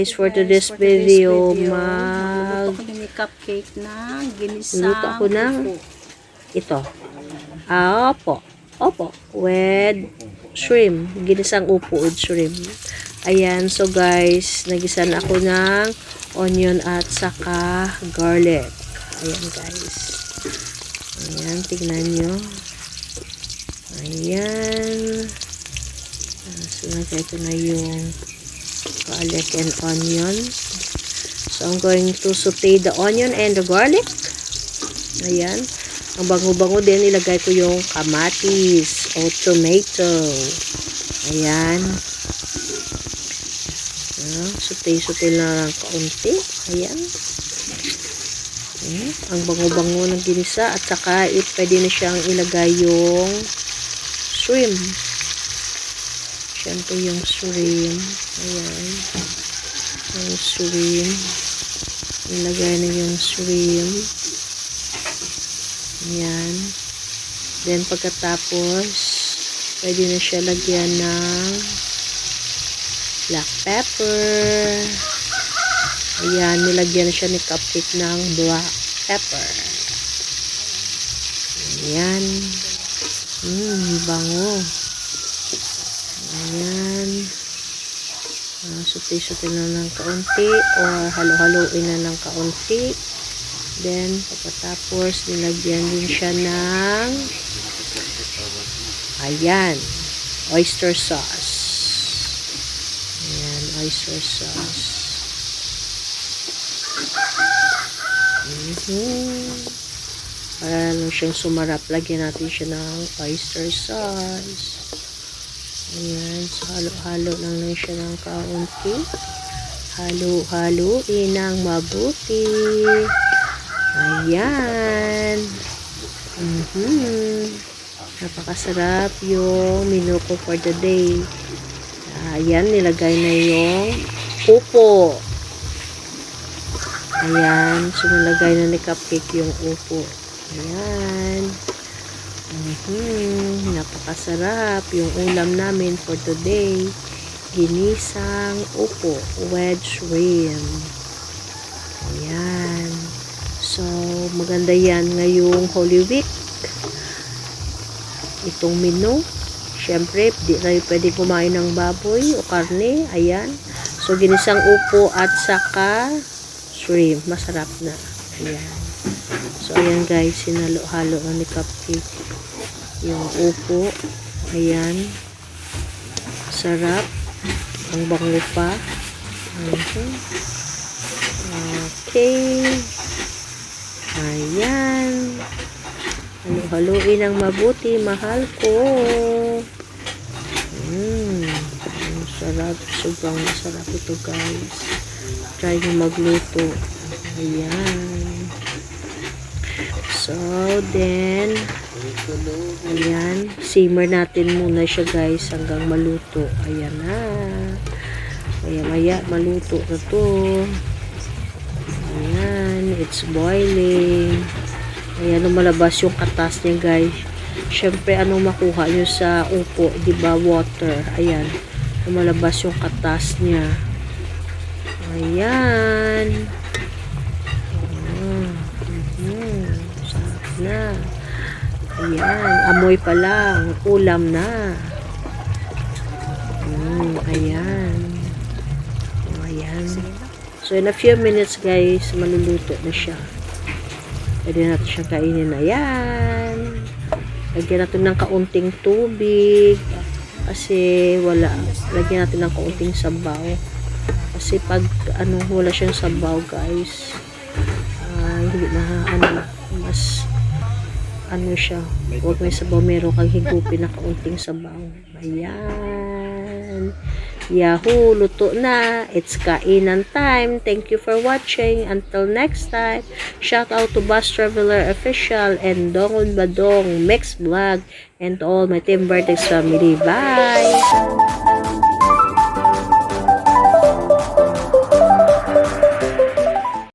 for today's video, mag Luto ako ng cupcake na ginisang Luto ako ng ito. Ah, opo. Opo. With shrimp. Ginisang upo with shrimp. Ayan. So, guys, nagisa na ako ng onion at saka garlic. Ayan, guys. Ayan. Tignan nyo. Ayan. Ah, So, nagay ko na yung garlic and onion. So, I'm going to saute the onion and the garlic. Ayan. Ang bango-bango din, ilagay ko yung kamatis o tomato. Ayan. Ah, Saute-saute na lang kaunti. Ayan. Ayan. Ang bango-bango ng ginisa. At saka, it, pwede na siyang ilagay yung shrimp. Siyempre yung shrimp. Ayan. Yung shrimp. Ilagay na yung shrimp. Ayan. Then, pagkatapos, pwede na siya lagyan ng black pepper. Ayan, nilagyan na siya ni cupcake ng black pepper. Ayan. Mmm, bango. Ayan. Uh, suti-suti na ng kaunti or halo-haloin na ng kaunti. Then, pagkatapos, nilagyan din siya ng ayan, oyster sauce. Ayan, oyster sauce. Mhm. Para lang siyang sumarap, lagyan natin siya ng oyster sauce. Ayan, so halo-halo lang lang siya ng kaunti. Halo-haloin ng mabuti. Ayan. Mhm. Napakasarap yung menu ko for the day. Ayan, nilagay na yung upo. Ayan, so nilagay na ni Cupcake yung upo. Ayan. Mhm. Napakasarap yung ulam namin for today. Ginisang upo, wedge shrimp. Ayan. So, maganda yan ngayong Holy Week. Itong menu. Siyempre, di tayo pwede kumain ng baboy o karne. Ayan. So, ginisang upo at saka shrimp. Masarap na. Ayan. So, ayan guys. Sinalo-halo na ni Cupcake. Yung upo. Ayan. Sarap. Ang bango pa. Okay. Ayan. Halo-haluin ng mabuti, mahal ko. Mmm. Ang sarap. Sobrang sarap ito, guys. Try nyo magluto. Ayan. So, then, ayan. Simmer natin muna siya, guys, hanggang maluto. Ayan na. Maya-maya, maluto na to. Ayan, it's boiling. Ayan, lumalabas yung katas niya, guys. Siyempre, anong makuha nyo sa upo, ba Water. Ayan, lumalabas yung katas niya. Ayan. Ayan. Mhm. Sarap na. Ayan, amoy pa lang. Ulam na. Mm, ayan. Oh, ayan. So, in a few minutes, guys, maluluto na siya. Pwede natin siyang kainin. Ayan. Lagyan natin ng kaunting tubig. Kasi wala. Lagyan natin ng kaunting sabaw. Kasi pag ano, wala siyang sabaw, guys. ah, hindi na, ano, ano siya. Huwag may sabaw. Meron kang higupin na kaunting sabaw. Ayan. Yahoo! Luto na. It's kainan time. Thank you for watching. Until next time, shout out to Bus Traveler Official and Dong Badong Mix Vlog and to all my Team Vertex family. Bye!